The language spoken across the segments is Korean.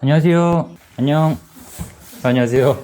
안녕하세요. 안녕. 안녕하세요.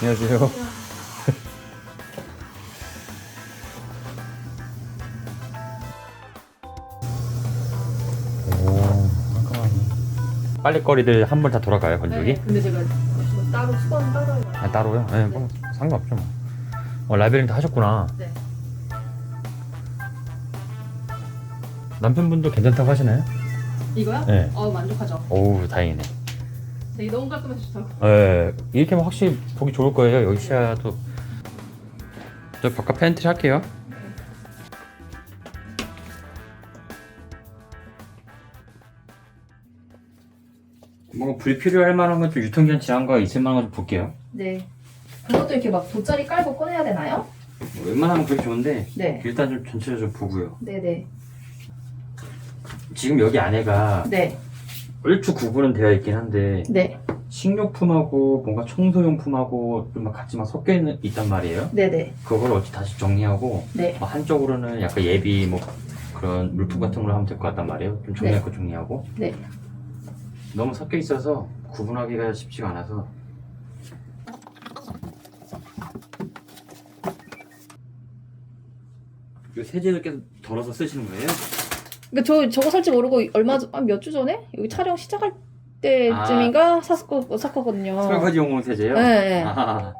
안녕하세요. 오. 빨래거리들 한 번 다 돌아가요, 건조기? 네, 근데 제가 뭐 따로 수건 따로 해요. 아, 따로요? 네, 뭐 상관없죠. 뭐. 어, 라벨링도 하셨구나. 네. 남편분도 괜찮다고 하시나요? 이거요? 네. 어 만족하죠. 오우, 다행이네. 되게 너무 깔끔해서 좋다고. 네, 이렇게 하면 확실히 보기 좋을 거예요. 여기 시야도. 저 바깥 팬트리 할게요. 뭔가 불필요할 만한 건 좀 유통기한 지난 거 있을 만한 거 좀 볼게요. 네. 그것도 이렇게 막 돗자리 깔고 꺼내야 되나요? 뭐 웬만하면 그게 좋은데 네. 일단 좀 전체적으로 좀 보고요. 네네. 지금 여기 안에가 네. 얼추 구분은 되어 있긴 한데 네. 식료품하고 뭔가 청소용품하고 좀 막 같이 막 섞여 있는 있단 말이에요. 네네. 그걸 어찌 다시 정리하고 네. 뭐 한쪽으로는 약간 예비 뭐 그런 물품 같은 걸로 하면 될 것 같단 말이에요. 좀 정리할 거 정리하고 네. 너무 섞여 있어서 구분하기가 쉽지가 않아서 이 세제를 계속 덜어서 쓰시는 거예요? 그러니까 저 저거 살지 모르고 얼마 몇 주 전에 여기 촬영 시작할 때쯤인가 샀고 샀거든요. 설거지용으로 세제요? 네. 네. 아,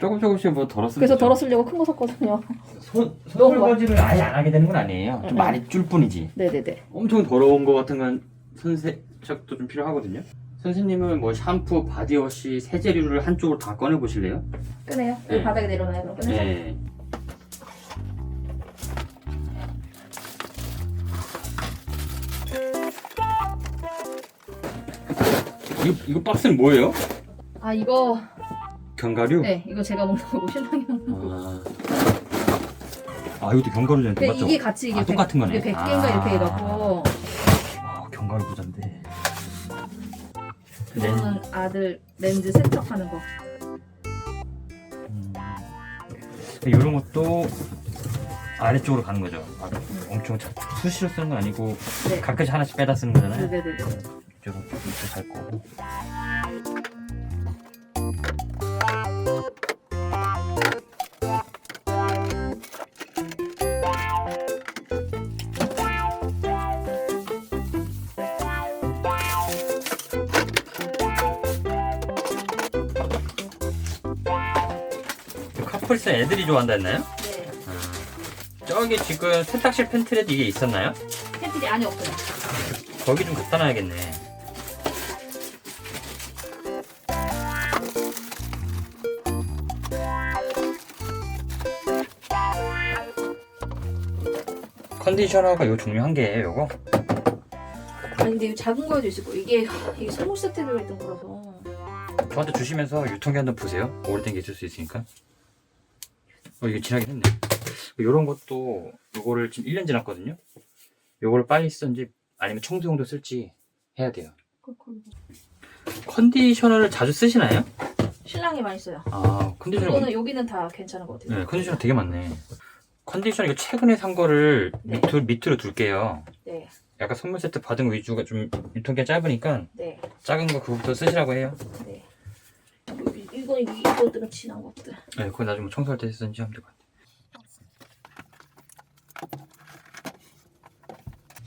조금 조금씩 뭐 덜었으면 그래서 좋죠. 덜었으려고 큰 거 샀거든요. 손, 너무 많- 설거지를 아예 안 하게 되는 건 아니에요. 좀 응, 많이 줄 뿐이지. 네네네. 엄청 더러운 거 같은 건 손세척도 좀 필요하거든요. 선생님은 뭐 샴푸, 바디워시, 세제류를 한쪽으로 다 꺼내 보실래요? 끄네요. 네. 여기 바닥에 내려놔요. 그럼 끄내서. 네. 이거 이거 박스는 뭐예요? 아 이거 견과류? 네 이거 제가 먹는 거고 신랑이 먹는 거. 아, 아 이것도 견과류잖아요. 근데 맞죠? 이게 같이 이게 아, 똑같은 거네. 이게 100개인가 아. 이렇게 해갖고 아, 견과류 부자인데. 이거는 아들 렌즈 세척하는 거. 이런 것도 아래쪽으로 가는 거죠. 아, 엄청 자- 수시로 쓰는 건 아니고 네. 가끔씩 하나씩 빼다 쓰는 거잖아요. 네네네. 이쪽으로 이렇게 갈 거고. 카플스 애들이 좋아한다 했나요? 네. 저기 지금 세탁실 팬트레도 이게 있었나요? 팬티지 안에 없어요. 거기 좀 갖다 놔야겠네. 컨디셔너가 요 종류 한 개예요, 요거. 아니 근데 이 작은 거에도 있을 거. 이게 이게 선물 세트로 있던 거라서. 저한테 주시면서 유통기한도 보세요. 오래된 게 있을 수 있으니까. 어, 이게 지나긴 했네. 요런 것도 요거를 지금 1년 지났거든요. 요거를 빨리 쓰는지 아니면 청소용도 쓸지 해야 돼요. 컨디셔너를 자주 쓰시나요? 신랑이 많이 써요. 아, 컨디셔너 이거는 여기는 다 괜찮은 것 같아요. 네, 컨디셔너 되게 많네. 컨디셔너 이거 최근에 산 거를 네. 밑으로, 밑으로 둘게요. 네, 약간 선물 세트 받은 거 위주가 좀 유통기한 짧으니까 네, 작은 거 그거부터 쓰시라고 해요. 네. 이- 이거 이거들은 진한 것들. 네, 그거 나중에 청소할 때 쓰든지 하면 될 것 같아요.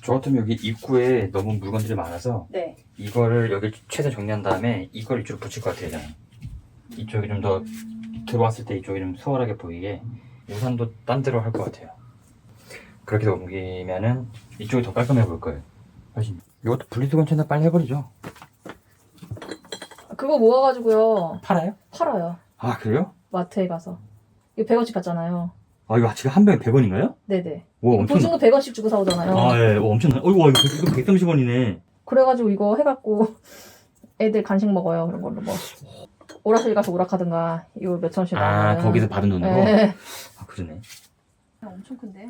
저 같으면 여기 입구에 너무 물건들이 많아서 네. 이거를 여기 최대 정리한 다음에 이걸 이쪽으로 붙일 것 같아요, 저는. 이쪽이 좀 더 들어왔을 때 이쪽이 좀 수월하게 보이게 우산도 딴 데로 할 것 같아요. 그렇게 옮기면은 이쪽이 더 깔끔해 보일 거예요. 훨씬. 이것도 분리수거 전에 빨리 해버리죠. 그거 모아가지고요 팔아요? 팔아요. 아, 그래요? 마트에 가서. 이거 100원씩 받잖아요. 아, 이거 지금 한 병에 100원인가요? 네네. 와, 엄청. 보증금 100원씩 주고 사오잖아요. 아, 예, 어, 엄청. 나- 어이구, 와, 이거 130원이네. 그래가지고 이거 해갖고 애들 간식 먹어요 그런 걸로 뭐 오락실 가서 오락하든가 이거 몇 천씩 아. 거기서 받은 돈으로? 네. 아 그러네 엄청 큰데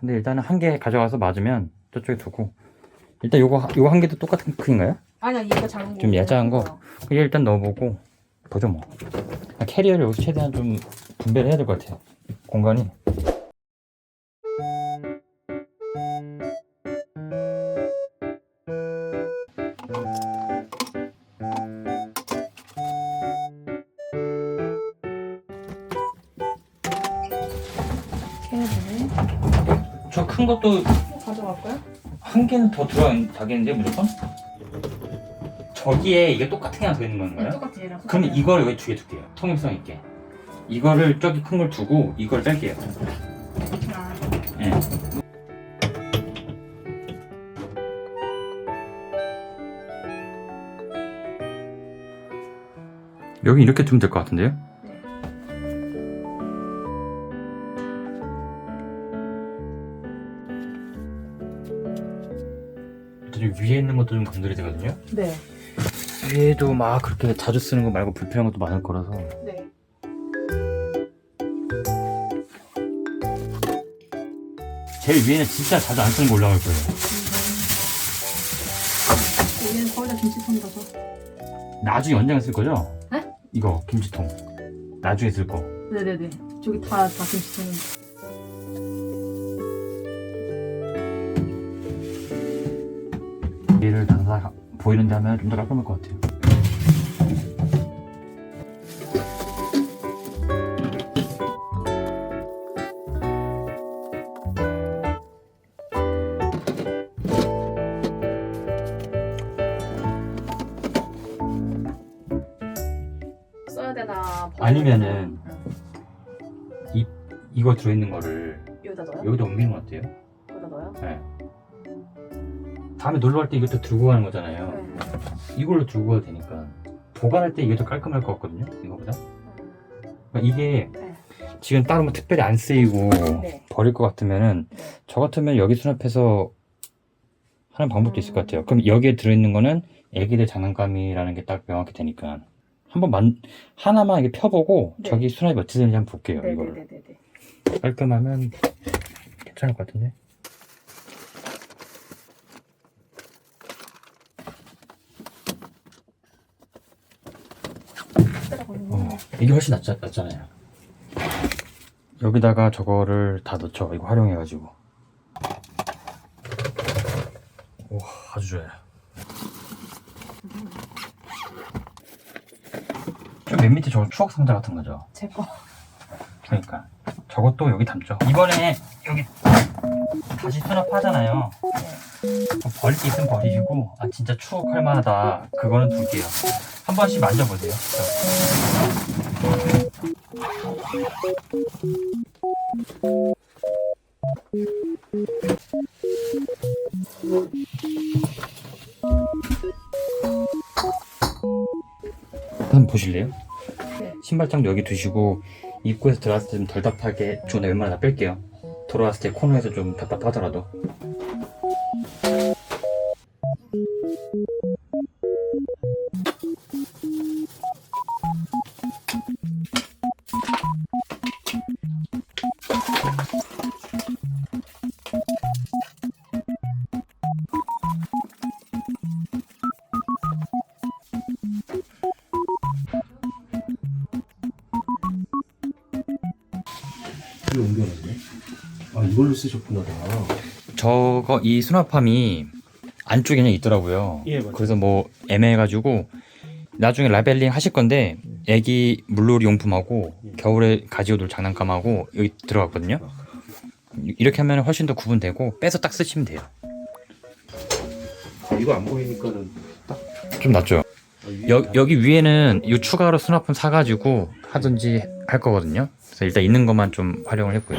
근데 일단은 한 개 가져가서 맞으면 저쪽에 두고 일단 요거 요거 한 개도 똑같은 크기인가요? 아니야 이거 작은 거좀 얄짤한 거? 얘 일단 넣어보고 보죠 뭐 아, 캐리어를 여기서 최대한 좀 분배를 해야 될 것 같아요 공간이 더 들어가겠는데 무조건? 저기에 이게 똑같은 게 하나 더 있는 건가요? 똑같이 얘랑 그럼 이걸 여기 두개 둘게요 통일성 있게 이거를 저기 큰 걸 두고 이걸 뺄게요 아, 예. 여기 이렇게 두면 될 것 같은데요? 여기 위에 있는 것도 좀 건드려야 되거든요 네. 위에도 막 그렇게 자주 쓰는 거 말고 불편한 것도 많을 거라서 네. 제일 위에는 진짜 자주 안 쓰는 거 올라갈 거예요 얘는 거의 다 김치통이라서 나중에 언젠가 쓸 거죠? 네? 이거 김치통 나중에 쓸 거. 네네네 저기 다, 다 김치통이 보이는 데 하면 좀 더 깔끔할 것 같아요. 써야 되나 아니면은 응. 이 이거 들어있는 거를 여기다 넣어요? 여기다 옮기는 거 어때요? 여기다 넣어요? 네. 다음에 놀러 갈 때 이것도 들고 가는 거잖아요. 네. 이걸로 들고 가도 되니까 보관할 때 이게 더 깔끔할 것 같거든요. 이거보다. 그러니까 이게 네. 지금 따로 뭐 특별히 안 쓰이고 네. 버릴 것 같으면은 네. 저 같으면 여기 수납해서 하는 방법도 있을 것 같아요. 그럼 여기에 들어있는 거는 애기들 장난감이라는 게 딱 명확히 되니까 한번 만 하나만 이게 펴보고 네. 저기 수납이 어떻게 되는지 한번 볼게요. 이거를 네네네네. 깔끔하면 괜찮을 것 같은데. 어, 이게 훨씬 낫, 낫잖아요. 여기다가 저거를 다 넣죠. 이거 활용해가지고. 오, 아주 좋아요. 저맨 밑에 저거 추억 상자 같은 거죠. 제 거. 그러니까 저것도 여기 담죠. 이번에 여기 다시 수납하잖아요. 뭐 버릴 게 있으면 버리시고 아 진짜 추억할 만하다. 그거는 둘게요. 한 번씩 만져보세요. 한번 보실래요? 네. 신발장도 여기 두시고 입구에서 들어왔을 때 좀 덜 답하게 존에 웬만하면 다 뺄게요. 돌아왔을 때 코너에서 좀 답답하더라도. 이걸로 쓰셨구나 다. 저거 이 수납함이 안쪽에 그냥 있더라고요. 예, 맞아요. 그래서 뭐 애매해가지고 나중에 라벨링 하실 건데 애기 물놀이 용품하고 예. 겨울에 가지고 놀 장난감하고 여기 들어갔거든요. 이렇게 하면 훨씬 더 구분되고 빼서 딱 쓰시면 돼요. 아, 이거 안 보이니까는 좀 낫죠? 아, 여, 다- 여기 위에는 이 추가로 수납품 사가지고 하든지 할 거거든요. 그래서 일단 있는 것만 좀 활용을 했고요.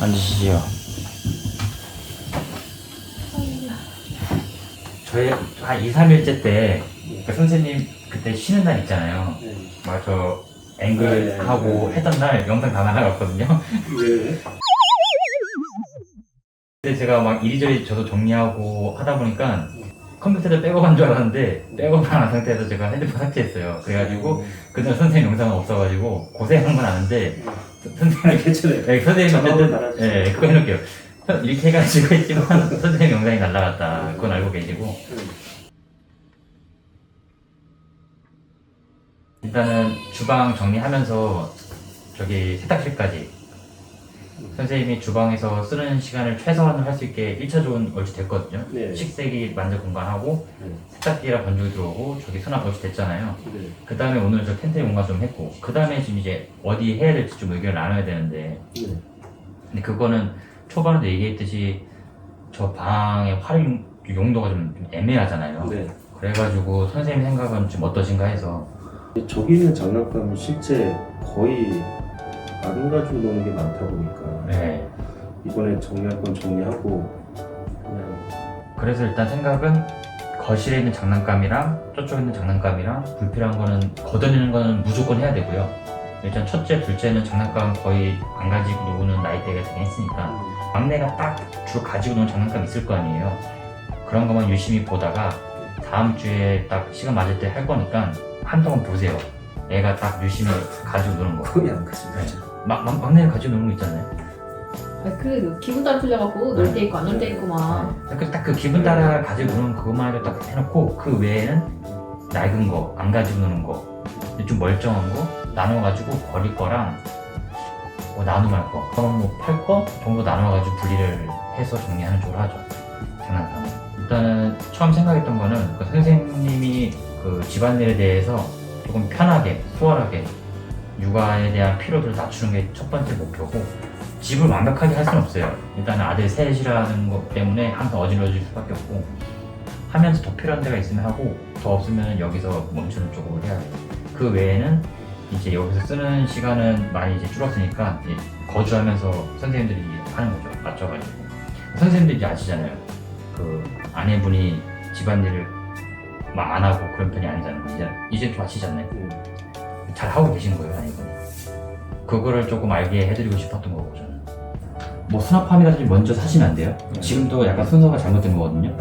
앉으시죠. 저희 한 2, 3일째 때, 그 선생님 그때 쉬는 날 있잖아요. 네. 막저 앵글 네, 네, 하고 네. 했던 날 영상 다 날아갔거든요. 왜? 근데 제가 막 이리저리 저도 정리하고 하다 보니까 컴퓨터를 백업한 줄 알았는데 백업을 안 상태에서 제가 핸드폰 삭제했어요. 그래가지고 그날 선생님 영상은 없어가지고 고생한 건 아는데 선- 선생님 괜찮아요. 네, 선생님 자막으로 어쨌든 달아주세요. 예, 그거 해놓을게요. 선- 이렇게 해가지고 했지만 선생님 영상이 날라갔다. 그건 알고 계시고 일단은 주방 정리하면서 저기 세탁실까지 선생님이 주방에서 쓰는 시간을 최소한으로 할 수 있게 1차적은 얼추 됐거든요. 네. 식세기 만들 공간하고 네. 세탁기랑 건조기 들어오고 저기 수납 얼추 됐잖아요. 네. 그 다음에 오늘 저 텐트 공간 좀 했고 그 다음에 지금 이제 어디 해야 될지 좀 의견을 나눠야 되는데 네. 근데 그거는 초반에도 얘기했듯이 저 방의 활용 용도가 좀, 좀 애매하잖아요. 네. 그래가지고 선생님 생각은 좀 어떠신가 해서 저기 있는 장난감은 실제 거의 안 가지고 노는 게 많다 보니까 네. 이번에 정리할 건 정리하고 그냥 그래서 일단 생각은 거실에 있는 장난감이랑 저쪽에 있는 장난감이랑 불필요한 거는 걷어내는 거는 무조건 해야 되고요. 일단 첫째, 둘째는 장난감 거의 안 가지고 노는 나이대가 되긴 했으니까 막내가 딱 주로 가지고 노는 장난감 있을 거 아니에요. 그런 것만 유심히 보다가 다음 주에 딱 시간 맞을 때 할 거니까 한동안 보세요. 애가 딱 유심히 가지고 노는 거. 거의 안 가지. 막, 막, 막내가 가지고 노는 거 있잖아요. 그 기분 따라 틀려갖고 놀 때 있고 안 놀 때 있고 막. 딱그 기분 따라 가지고 노는 그것만 해도 딱 해놓고 그 외에는 낡은 거, 안 가지고 노는 거, 좀 멀쩡한 거 나눠가지고 버릴 거랑 뭐 나눔할 거, 그럼 뭐팔 거 정도 나눠가지고 분리를 해서 정리하는 쪽으로 하죠. 장난감은. 일단은 처음 생각했던 거는 그 선생님이 그 집안일에 대해서 조금 편하게, 수월하게 육아에 대한 피로도를 낮추는 게 첫 번째 목표고 집을 완벽하게 할 수는 없어요. 일단은 아들 셋이라는 것 때문에 항상 어질러질 수밖에 없고 하면서 더 필요한 데가 있으면 하고 더 없으면 여기서 멈추는 쪽으로 해야 돼요. 그 외에는 이제 여기서 쓰는 시간은 많이 이제 줄었으니까 이제 거주하면서 선생님들이 하는 거죠. 맞춰가지고. 선생님들이 아시잖아요. 그 아내분이 집안일을 막 안 하고 그런 편이 아니잖아요. 이제, 이제 좀 아시지 않나요? 잘 하고 계신 거예요, 아내분이. 그거를 조금 알게 해드리고 싶었던 거고, 저는. 뭐 수납함이라든지 먼저 사시면 안 돼요. 지금도 약간 순서가 잘못된 거거든요.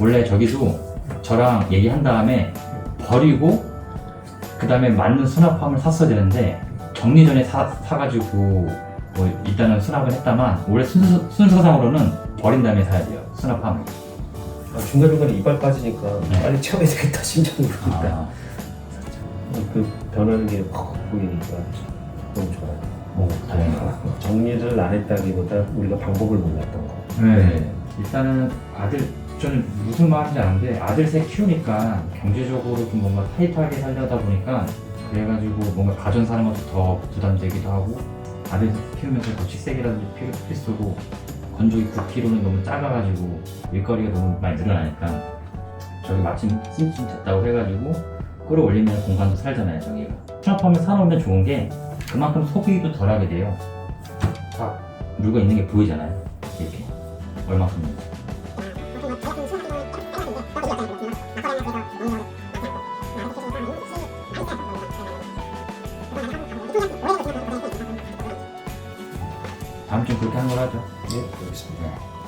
원래 저기도 저랑 얘기한 다음에 버리고, 그 다음에 맞는 수납함을 샀어야 되는데, 정리 전에 사, 사가지고, 뭐, 일단은 수납을 했다만, 원래 순서, 순서상으로는 버린 다음에 사야 돼요. 수납함을. 아, 중간중간에 이빨 빠지니까 네. 빨리 채워야 되겠다 심장으로 아, 그 변하는 게 확 보이니까 너무 좋아요 오, 다행이다. 정리를 안 했다기보다 우리가 방법을 몰랐던 거 네. 일단은 아들 저는 무슨 말인지 아는데 아들 셋 키우니까 경제적으로 좀 뭔가 타이트하게 살려다 보니까 그래가지고 뭔가 가전 사는 것도 더 부담되기도 하고 아들 키우면서 더 식색이라든지 필요 필수고 건조기 9kg는 너무 작아가지고 일거리가 너무 많이 늘어나니까 저기 마침 찜찜 됐다고 해가지고 끌어올리면 공간도 살잖아요 저기가 수납함을 사놓으면 좋은 게 그만큼 소비도 덜하게 돼요. 딱 물건 있는 게 보이잖아요 이렇게. 얼마큼. 다음 주 그렇게 하는 걸 하죠. 네 알겠습니다. 네.